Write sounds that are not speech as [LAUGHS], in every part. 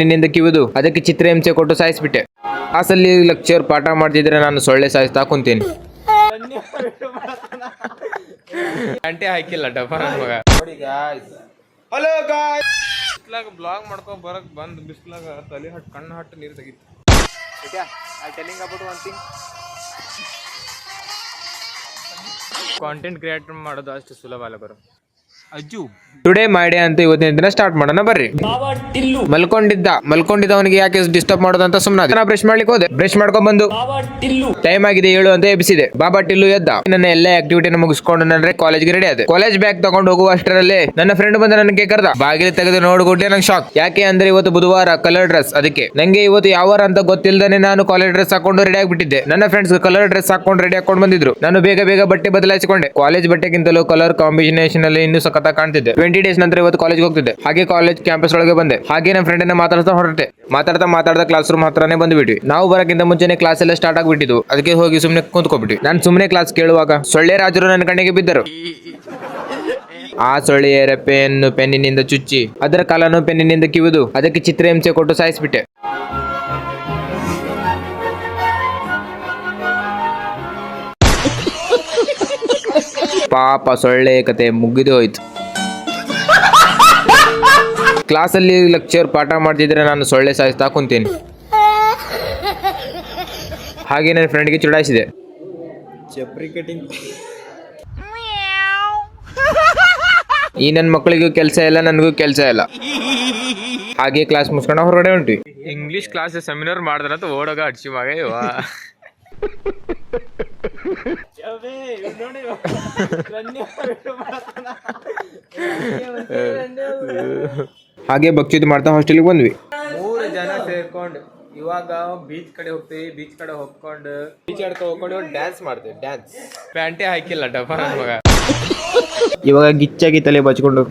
ನಿನ್ನಿಂದ ಕಿವಿದು. ಅದಕ್ಕೆ ಚಿತ್ರ ಹಿಂಸೆ ಕೊಟ್ಟು ಸಾಯಿಸ್ಬಿಟ್ಟೆ. ಕ್ಲಾಸಲ್ಲಿ ಲೆಕ್ಚರ್ ಪಾಠ ಮಾಡ್ತಿದ್ರೆ ನಾನು ಸೊಳ್ಳೆ ಸಾಯಿಸ್ತಾ ಕುಂತೀನಿ. ಗಂಟೆ ಹಾಕಿಲ್ಲ ಡಬ್ಬ ನನ್ ಮಗ. ನೋಡಿ ಹಲೋ ಗಾಯ್ ಬಿಸ್ಲಾಗ ಬ್ಲಾಗ್ ಮಾಡ್ಕೊ ಬರಕ್ ಬಂದ್ ಬಿಸ್ಲಾಗ ತಲೆ ಹಟ್ ಕಣ್ಣು ಹಟ್ ನೀರು ತೆಗಿತು. I telling about one thing content create ಮಾಡೋದು ಅಷ್ಟು ಸುಲಭ ಅಲ್ಲ ಬರೋ ಟುಡೇ ಮಾಡಿ ಅಂತ ಇವತ್ತಿನ ದಿನ ಸ್ಟಾರ್ಟ್ ಮಾಡೋಣ ಬರ್ರಿ. ಮಲ್ಕೊಂಡಿದ್ದ ಮಲ್ಕೊಂಡಿದ್ದವನಿಗೆ ಯಾಕೆ ಡಿಸ್ಟರ್ಬ್ ಮಾಡೋದಂತ ಅಂತ ಸುಮ್ಮನೆ ನಾ ಬ್ರಷ್ ಮಾಡ್ಲಿಕ್ಕೆ ಹೋದೆ. ಬ್ರಷ್ ಮಾಡ್ಕೊಂಡ್ ಬಂದು. ಟೈಮ್ ಆಗಿದೆ ಏಳು ಅಂತ ಎಬ್ಬಿಸಿದೆ. ಬಾಬಾ ಟಿಲ್ಲು ಎದ್ದ. ನನ್ನ ಎಲ್ಲ ಆಕ್ಟಿವಿಟಿನ ಮುಗಿಸ್ಕೊಂಡು ನನ್ನ ಕಾಲೇಜ್ಗೆ ರೆಡಿ ಆದೆ. ಕಾಲೇಜ್ ಬ್ಯಾಗ್ ತಗೊಂಡು ಹೋಗುವ ಅಷ್ಟರಲ್ಲಿ ನನ್ನ ಫ್ರೆಂಡ್ ಬಂದ ನನಗೆ ಕರೆದ ಬಾಗಿಲು ತೆಗೆದು ನೋಡ್ಕೊಟ್ಟೆ ನಂಗೆ ಶಾಕ್ ಯಾಕೆ ಅಂದ್ರೆ ಇವತ್ತು ಬುಧವಾರ ಕಲರ್ ಡ್ರೆಸ್ ಅದಕ್ಕೆ. ನಂಗೆ ಇವತ್ತು ಯಾವ ಅಂತ ಗೊತ್ತಿಲ್ಲದೆ ನಾನು ಕಾಲೇಜ್ ಡ್ರೆಸ್ ಹಾಕೊಂಡು ರೆಡಿ ಆಗಿಬಿಟ್ಟಿದ್ದೆ. ನನ್ನ ಫ್ರೆಂಡ್ಸ್ ಕಲರ್ ಡ್ರೆಸ್ ಹಾಕೊಂಡು ರೆಡಿ ಹಾಕೊಂಡು ಬಂದಿದ್ರು. ನಾನು ಬೇಗ ಬೇಗ ಬಟ್ಟೆ ಬದಲಾಯಿಸಿಕೊಂಡೆ. ಕಾಲೇಜ್ ಬಟ್ಟೆಗಿಂತಲೂ ಕಲರ್ ಕಾಂಬಿನೇಷನ್ ಅಲ್ಲಿ ಇನ್ನೂ ಸಖತ್ತ ಕಾಣ್ತಿದ್ದೆ. ಟ್ವೆಂಟಿ ಡೇಸ್ ನಂತರ ಇವತ್ತು ಕಾಲೇಜ್ಗೆ ಹೋಗ್ತಿದ್ದೆ. ಹಾಗೆ ಕಾಲೇಜ್ ಕ್ಯಾಂಪಸ್ ಒಳಗೆ ಬಂದೆ. ಹಾಗೆ ನನ್ನ ಫ್ರೆಂಡ್ ಮಾತಾಡ್ತಾ ಹೊರಟೆ. ಮಾತಾಡ್ತಾ ಮಾತಾಡ್ತಾ ಕ್ಲಾಸ್ ರೂಮ್ ಹತ್ರನೇ ಬಂದ್ಬಿಟ್ವಿ. ನಾವು ಬರಕ್ಕಿಂತ ಮುಂಚೆನೆ ಕ್ಲಾಸ್ ಎಲ್ಲ ಸ್ಟಾರ್ಟ್ ಆಗ್ಬಿಟ್ಟಿದ್ದು ಅದಕ್ಕೆ ಹೋಗಿ ಸುಮ್ಮನೆ ಕುಂತ್ಕೊಬಿಟ್ಟು ನಾನು ಸುಮ್ಮನೆ ಕ್ಲಾಸ್ ಕೇಳುವಾಗ, ಸೊಳ್ಳೆ ರಾಜರು ನನ್ನ ಕಣ್ಣಿಗೆ ಬಿದ್ದರು. ಆ ಸೊಳ್ಳೆಯರ ಪೆನ್ನು ಪೆನ್ನಿನಿಂದ ಚುಚ್ಚಿ, ಅದರ ಕಾಲನ್ನು ಪೆನ್ನಿನಿಂದ ಕಿವಿದು, ಅದಕ್ಕೆ ಚಿತ್ರ ಹಿಂಸೆ ಕೊಟ್ಟು ಸಾಯಿಸ್ಬಿಟ್ಟೆ. ಪಾಪ ಸೊಳ್ಳೆ ಕತೆ ಮುಗಿದು ಹೋಯ್ತು ಕ್ಲಾಸಲ್ಲಿ ಲೆಕ್ಚರ್ ಪಾಠ ಮಾಡ್ತಿದ್ರೆ ನಾನು ಸೊಳ್ಳೆ ಸಾಯಿಸ್ತಾ ಕುಂತೀನಿ. ಹಾಗೆ ನನ್ನ ಫ್ರೆಂಡ್ಗೆ ಚುಡಾಯಿಸಿದೆ. ಚಪ್ರಿ ಕಟಿಂಗ್ ಈ ನನ್ನ ಮಕ್ಕಳಿಗೂ ಕೆಲಸ ಇಲ್ಲ ನನಗೂ ಕೆಲಸ ಇಲ್ಲ. ಹಾಗೆ ಕ್ಲಾಸ್ ಮುಗಿಸ್ಕೊಂಡು ಹೊರಗಡೆ ಉಂಟು ಇಂಗ್ಲಿಷ್ ಕ್ಲಾಸ್ ಸೆಮಿನಾರ್ ಮಾಡಿದ್ರಂತ ಓಡೋಗ ಅಡ್ಸಿ ಮಗ ಇವ. [LAUGHS] ಹಾಗೆ ಭಕ್ತಿದ್ ಮಾಡ್ತಾ ಹಾಸ್ಟೆಲ್ಗೆ ಬಂದ್ವಿ. ಮೂರು ಜನ ಸೇರ್ಕೊಂಡು ಇವಾಗ ಬೀಚ್ ಕಡೆ ಹೋಗ್ತೀವಿ ಬೀಚ್ ಕಡೆ ಹೋಗ್ಕೊಂಡು ಬೀಚ್ ಕಡೆ ಹೋಗ್ಕೊಂಡು ಡ್ಯಾನ್ಸ್ ಮಾಡ್ತೀವಿ ಡ್ಯಾನ್ಸ್ ಪ್ಯಾಂಟೇ ಹಾಕಿಲ್ಲ ಡಬ್ಬ ನಮಗ ಮಗ. ಇವಾಗ ಗಿಚ್ಚಾಗಿ ತಲೆ ಬಚ್ಕೊಂಡು.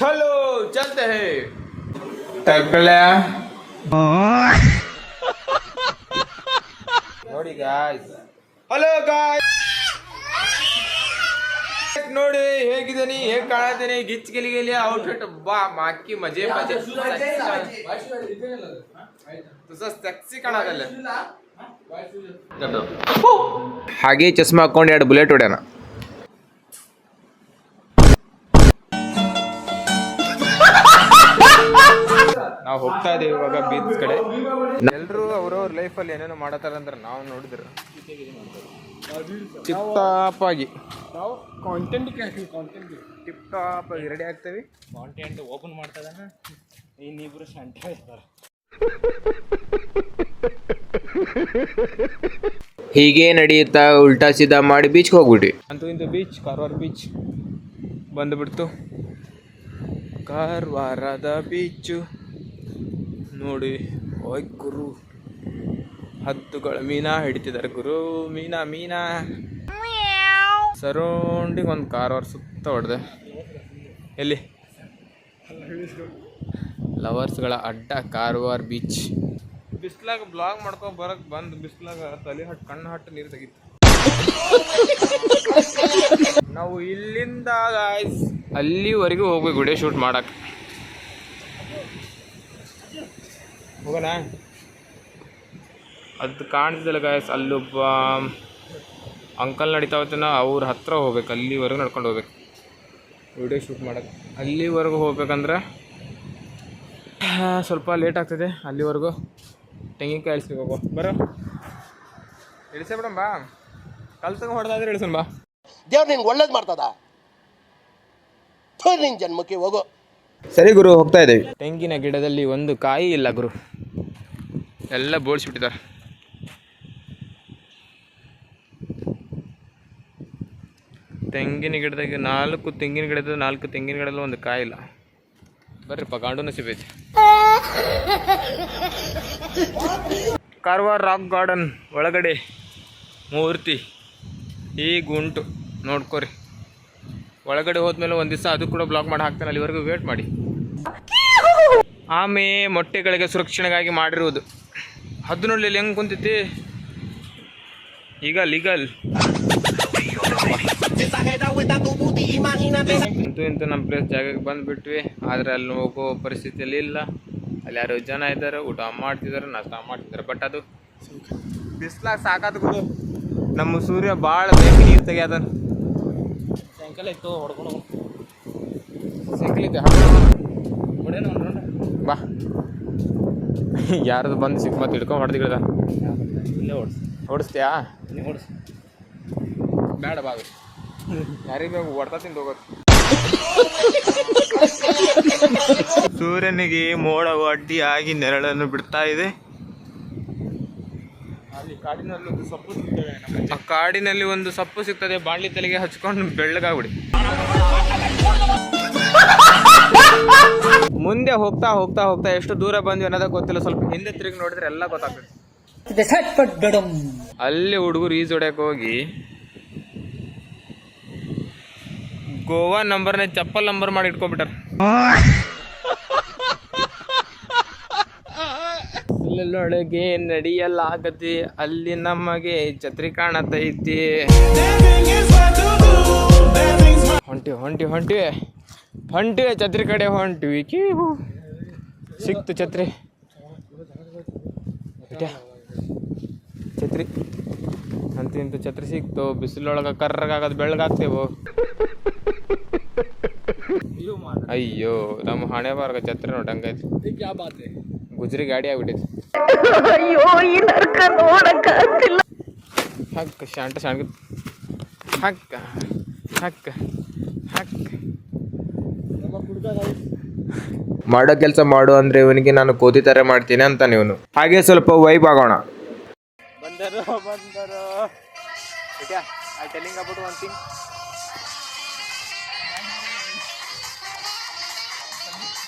ಚಲೋ ಚಲ್ತೆ ಹೇ. ನೋಡಿ ಗಾಯ್ಸ್ ಹಲೋ ಗಾಯ್ಸ್ ನೋಡಿ ಹೇಗಿದ್ದೀನಿ ಹೇಗ್ ಕಾಣತೀನಿ ಗಿಚ್ ಗಿಲಿ ಗಿಲಿ ಔಟ್ಫಿಟ್ ಬಾ ಮಾಕಿ ಮಜೆ ಮಜೆ. ತುಸ ಸೆಕ್ಸಿ ಕಾಣೋದಲ್ಲ ಹಾಗೆ ಚಸ್ಮಾ ಹಾಕೊಂಡು ಎರಡು ಬುಲೆಟ್ ಹೊಡ್ಯಾನ. ನಾವು ಹೋಗ್ತಾ ಇದೀವಿ ಇವಾಗ ಬೀಚ್ ಕಡೆ. ಎಲ್ಲರೂ ಅವ್ರವ್ರ ಲೈಫಲ್ಲಿ ಏನೇನೋ ಮಾಡತ್ತಾರ ಅಂದ್ರೆ ನಾವು ನೋಡಿದ್ರು. ಟಿಪ್ ನಾವು content content tip top ready ಆಗ್ತೇವೆ. Content open ಮಾಡ್ತದಾನ ಇನ್ನಿಬ್ರು ಸಂಟೆ ಇರ್ತಾರೆ ಹೀಗೆ ನಡೆಯುತ್ತಾ ಉಲ್ಟಾ ಸೀದಾ ಮಾಡಿ ಬೀಚ್ಗೆ ಹೋಗ್ಬಿಟ್ವಿ. ಅಂತೂ ಇಂದು ಬೀಚ್ ಕಾರವಾರ ಬೀಚ್ ಬಂದುಬಿಡ್ತು. ಕಾರವಾರದ ಬೀಚು ನೋಡಿ ಓಯ್ ಗುರು. ಹತ್ತುಗಳ ಮೀನಾ ಹಿಡಿತಿದ್ದಾರೆ ಗುರು. ಮೀನಾ ಮೀನಾ. ಸರೌಂಡಿಂಗ್ ಒಂದು ಕಾರವಾರ ಸುತ್ತ ಹೊಡೆದೆ. ಎಲ್ಲಿ? ಲವರ್ಸ್ಗಳ ಅಡ್ಡ ಕಾರವಾರ ಬೀಚ್. ಬಿಸ್ಲಾಗ ಬ್ಲಾಗ್ ಮಾಡ್ಕೊ ಬರಕ್ ಬಂದು ಬಿಸ್ಲಾಗ ತಲೆ ಹಟ್ಟು ಕಣ್ಣು ಹಟ್ಟು ನೀರು ತೆಗಿತು. ನಾವು ಇಲ್ಲಿಂದ ಅಲ್ಲಿವರೆಗೂ ಹೋಗ್ಬೇಕು ವಿಡಿಯೋ ಶೂಟ್ ಮಾಡಕ್. ಹೋಗೋಣ? ಅದು ಕಾಣಿಸ್ದಿಲ್ಲ ಗಾಯಸ್ ಅಲ್ಲೊಬ್ಬ ಅಂಕಲ್ ನಡೀತಾ ಹೋಗ್ತಾನ ಅವ್ರ ಹತ್ರ ಹೋಗ್ಬೇಕು ಅಲ್ಲಿವರೆಗೂ ನಡ್ಕೊಂಡು ಹೋಗ್ಬೇಕು. ವಿಡಿಯೋ ಶೂಟ್ ಮಾಡಕ್ಕೆ ಅಲ್ಲಿವರೆಗೂ ಹೋಗ್ಬೇಕಂದ್ರೆ ಸ್ವಲ್ಪ ಲೇಟ್ ಆಗ್ತದೆ ಅಲ್ಲಿವರೆಗೂ ತೆಂಗಿನಕಾಯಿ ಇಳಿಸ್ಬೇಕು ಹೋಗೋ. ಬರೋ? ಇಳಿಸೇ ಬಿಡಮ್ ಬಾ. ಕಲ್ ಹೊಡೆದಾದ್ರೆ ಇಳಿಸೋಣ ಬಾ. ದೇವ್ರು ನಿಂಗೆ ಒಳ್ಳೇದು ಮಾಡ್ತದ? ನಿನ್ ಜನ್ಮಕ್ಕೆ ಹೋಗೋ. ಸರಿ ಗುರು ಹೋಗ್ತಾ ಇದ್ದೀವಿ. ತೆಂಗಿನ ಗಿಡದಲ್ಲಿ ಒಂದು ಕಾಯಿ ಇಲ್ಲ ಗುರು. ಎಲ್ಲ ಬೋಳ್ಸಿಬಿಟ್ಟಿದ್ದಾರೆ. ತೆಂಗಿನ ಗಿಡದಾಗ ನಾಲ್ಕು ತೆಂಗಿನ ಗಿಡದ ನಾಲ್ಕು ತೆಂಗಿನ ಗಿಡದಲ್ಲಿ ಒಂದು ಕಾಯಿ ಇಲ್ಲ ಬರ್ರಿಪ್ಪ, ಗಾಂಡು ನಸಿಬೈತಿ ಕಾರವಾರ ರಾಕ್ ಗಾರ್ಡನ್ ಒಳಗಡೆ ಮೂರ್ತಿ ಈ ಗುಂಟು ನೋಡ್ಕೊರಿ. ಒಳಗಡೆ ಹೋದ್ಮೇಲೆ ಒಂದು ದಿವಸ ಅದು ಕೂಡ ಬ್ಲಾಕ್ ಮಾಡಿ ಹಾಕ್ತಾನೆ, ಅಲ್ಲಿವರೆಗೂ ವೇಟ್ ಮಾಡಿ. ಆಮೆ ಮೊಟ್ಟೆಗಳಿಗೆ ಸುರಕ್ಷಣೆಗಾಗಿ ಮಾಡಿರುವುದು. ಹದ್ದು ನೋಡಲಿ ಹೆಂಗೆ ಕುಂತೈತಿ? ಈಗ ಲೀಗಲ್ ಅಂತೂ ಇಂತೂ ನಮ್ಮ ಪ್ಲೇಸ್ ಜಾಗಕ್ಕೆ ಬಂದ್ಬಿಟ್ವಿ. ಆದ್ರೆ ಅಲ್ಲಿ ಹೋಗೋ ಪರಿಸ್ಥಿತಿಯಲ್ಲಿ ಇಲ್ಲ. ಅಲ್ಲಿ ಯಾರು ಜನ ಇದ್ದಾರೆ ಊಟ ಮಾಡ್ತಿದ್ದಾರೆ ನಾಷ್ಟ ಮಾಡ್ತಿದ್ದಾರೆ. ಬಟ್ ಅದು ಬಿಸ್ಲಾಗ ಸಾಕಾದ ಗುರು ನಮ್ಮ ಸೂರ್ಯ ಭಾಳ ಬೇಗ ನೀರು ತೆಗಿಯದ. ಸಾಯಂಕಾಲ ಇತ್ತು ಹೊಡ್ಕೊಂಡು ಸೈಕಲ್ ಇತ್ತು ಬಾ. ಯಾರದು ಬಂದು ಸಿಕ್ಕ ಮತ್ತೆ ಹಿಡ್ಕೊಂಡು ಹೊಡೆದಿಡ್ದ ಇಲ್ಲೇ ಓಡಿಸ್ ಓಡಿಸ್ತೀಯಾ ನೀವು ಓಡಿಸ್ ಬೇಡ ಬಾ ಯಾರಿಗೆ ಬೇಕು ಹೊಡ್ತಾ ತಿಂದು ಹೋಗೋದು. ಸೂರ್ಯನಿಗೆ ಮೋಡ ಆಗಿ ನೆರಳನ್ನು ಬಿಡ್ತಾ ಇದೆ. ಅಲ್ಲಿ ಕಾಡಿನಲ್ಲಿ ಒಂದು ಸೊಪ್ಪು ಆ ಕಾಡಿನಲ್ಲಿ ಒಂದು ಸೊಪ್ಪು ಸಿಗ್ತದೆ ಬಾಣ್ಲಿ ತಲೆಗೆ ಹಚ್ಕೊಂಡು ಬೆಳ್ಳಗಾಗ್ಬಿಡಿ. ಮುಂದೆ ಹೋಗ್ತಾ ಹೋಗ್ತಾ ಹೋಗ್ತಾ ಎಷ್ಟು ದೂರ ಬಂದ್ವಿ ಅನ್ನೋದಕ್ಕೆ ಗೊತ್ತಿಲ್ಲ ಸ್ವಲ್ಪ ಹಿಂದೆ ತಿರುಗಿ ನೋಡಿದ್ರೆ ಎಲ್ಲ ಗೊತ್ತಾಗ್ತದೆ. ಅಲ್ಲಿ ಹುಡುಗರು ಈಜ್ ಹೊಡ್ಯಕ್ ಹೋಗಿ ಗೋವಾ ನಂಬರ್ನ ಚಪ್ಪಲ್ ನಂಬರ್ ಮಾಡಿ ಇಟ್ಕೊಂಡ್ಬಿಟ್ಟಾರ. ಅಲ್ಲೊಳಗೆ ನಡೆಯಲಾಗದೆ ಅಲ್ಲಿ ನಮಗೆ ಛತ್ರಿ ಕಾಣತೈತಿ. ಹೊಂಟಿ ಹೊಂಟಿ ಹೊಂಟಿವಿ. ಹೊಂಟಿವೆ ಛತ್ರಿ ಕಡೆ, ಹೊಂಟಿವಿ. ಕೀವು ಸಿಕ್ತು ಛತ್ರಿ? ಛತ್ರಿ. ಅಂತ ಇಂತ ಛತ್ರಿ ಸಿಕ್ತು. ಬಿಸಿಲೊಳಗೆ ಕರ್ರಗಾಗದು ಬೆಳಗಾಗ್ತೇವು ಅಯ್ಯೋ ನಮ್ಮ ಹಣೆ ಬಾರ್ಗ ಛತ್ರ ನೋಡಂಗೈತಿ ಗುಜ್ರಿ ಗಾಡಿ ಆಗ್ಬಿಟ್ಟೈತಿ ಅಯ್ಯೋ ಈ ನರ್ಕ ನೋಡಕ್ಕಾಗ್ತಿಲ್ಲ ಹಕ್ಕ ಶಾಂಟ ಶಾಂಟ ಹಕ್ಕ ಹಕ್ಕ ಹಕ್ಕ. ಮಾಡೋ ಕೆಲಸ ಮಾಡು ಅಂದ್ರೆ ಇವನಿಗೆ ನಾನು ಕೋತಿ ತರ ಮಾಡ್ತೀನಿ ಅಂತ ಇವನು. ಹಾಗೆ ಸ್ವಲ್ಪ ವೈಬ್ ಆಗೋಣ. ಬಂದರು ಬಂದರು. I telling about one thing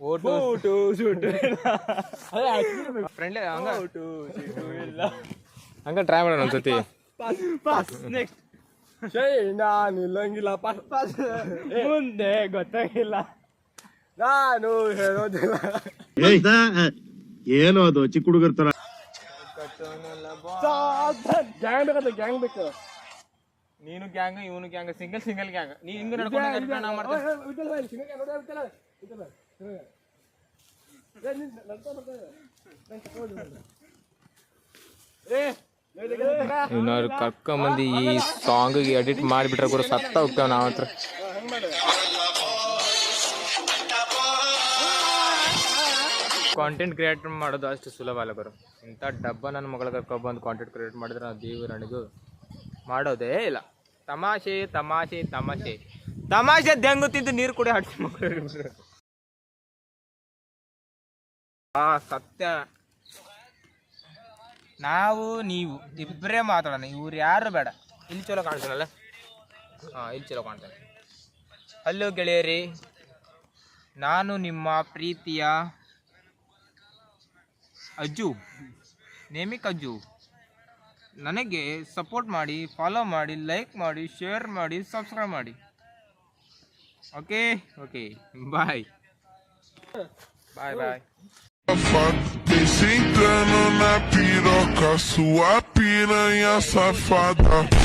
vote ಊಟು ಫ್ರೆಂಡ್ ಫ್ರೆಂಡ್ಲಿ ಹಂಗ. ಊಟು ಶೂಟು ಇಲ್ಲ ಹಂಗ ಟ್ರೈ ಮಾಡೋಣ ಒಂದ್ಸತಿ. ಪಾಸ್ ಪಾಸ್ ನೆಕ್ಸ್ಟ್ ಶೈ ನಾನು ಇಲ್ಲಂಗಿಲ್ಲ ಪಾಸ್ ಪಾಸ್. ಮುಂದೆ ಗೊತ್ತಾಗಿಲ್ಲ. ನಾನು ಹೇಳೋದಿಲ್ಲ. ಏನು ಅದು ಚಿಕ್ಕ ಹುಡುಗರ ತರ? ಗ್ಯಾಂಗ್ ಬೇಕಂತ ಗ್ಯಾಂಗ್ ಬೇಕು. ನೀನು ಗ್ಯಾಂಗ್ ಇವನು ಗ್ಯಾಂಗ್ ಸಿಂಗಲ್ ಸಿಂಗಲ್ ಗ್ಯಾಂಗ್ ನೀ ಹಿಂಗ ನಡ್ಕೊಂಡು ನಾ ಮಾಡ್ತೀನಿ ಇವ್ನವ್ರು ಕರ್ಕೊಂಬಂದು ಈ ಸಾಂಗಿಗೆ ಎಡಿಟ್ ಮಾಡಿಬಿಟ್ರೆ ಕೂಡ ಸತ್ತ ಹೋಗ್ತೇವೆ ನಾವು ಹತ್ರ. ಕಾಂಟೆಂಟ್ ಕ್ರಿಯೇಟ್ ಮಾಡೋದು ಅಷ್ಟು ಸುಲಭ ಅಲ್ಲ ಬರೋ ಇಂಥ ಡಬ್ಬ ನನ್ನ ಮಗಳ ಕರ್ಕೊಬಂದು ಕಾಂಟೆಂಟ್ ಕ್ರಿಯೇಟ್ ಮಾಡಿದ್ರೆ ನಾವು ದೇವರಣಿಗೂ ಮಾಡೋದೇ ಇಲ್ಲ. ತಮಾಷೆ ತಮಾಷೆ ತಮಾಷೆ. ತಮಾಷೆ ದೆಂಗು ತಿಂದು ನೀರು ಕುಡಿ ಹಾಕಿ ಮಕ್ಕಳು ಆ ಸತ್ಯ. ನಾವು ನೀವು ಇಬ್ಬರೇ ಮಾತಾಡೋಣ ಇವ್ರು ಯಾರು ಬೇಡ. ಇಲ್ಲಿ ಚಲೋ ಕಾಣ್ತಾನಲ್ಲ? ಹಾಂ ಇಲ್ಲಿ ಚಲೋ ಕಾಣ್ತಾನೆ. ಹಲೋ ಗೆಳೆಯರಿ ನಾನು ನಿಮ್ಮ ಪ್ರೀತಿಯ ಅಜ್ಜು ನೇಮಿಕ್ ಅಜ್ಜು. ನನಗೆ ಸಪೋರ್ಟ್ ಮಾಡಿ ಫಾಲೋ ಮಾಡಿ ಲೈಕ್ ಮಾಡಿ ಶೇರ್ ಮಾಡಿ ಸಬ್ಸ್ಕ್ರೈಬ್ ಮಾಡಿ. Okay okay bye bye bye Desencana na piroca, sua piranha safada.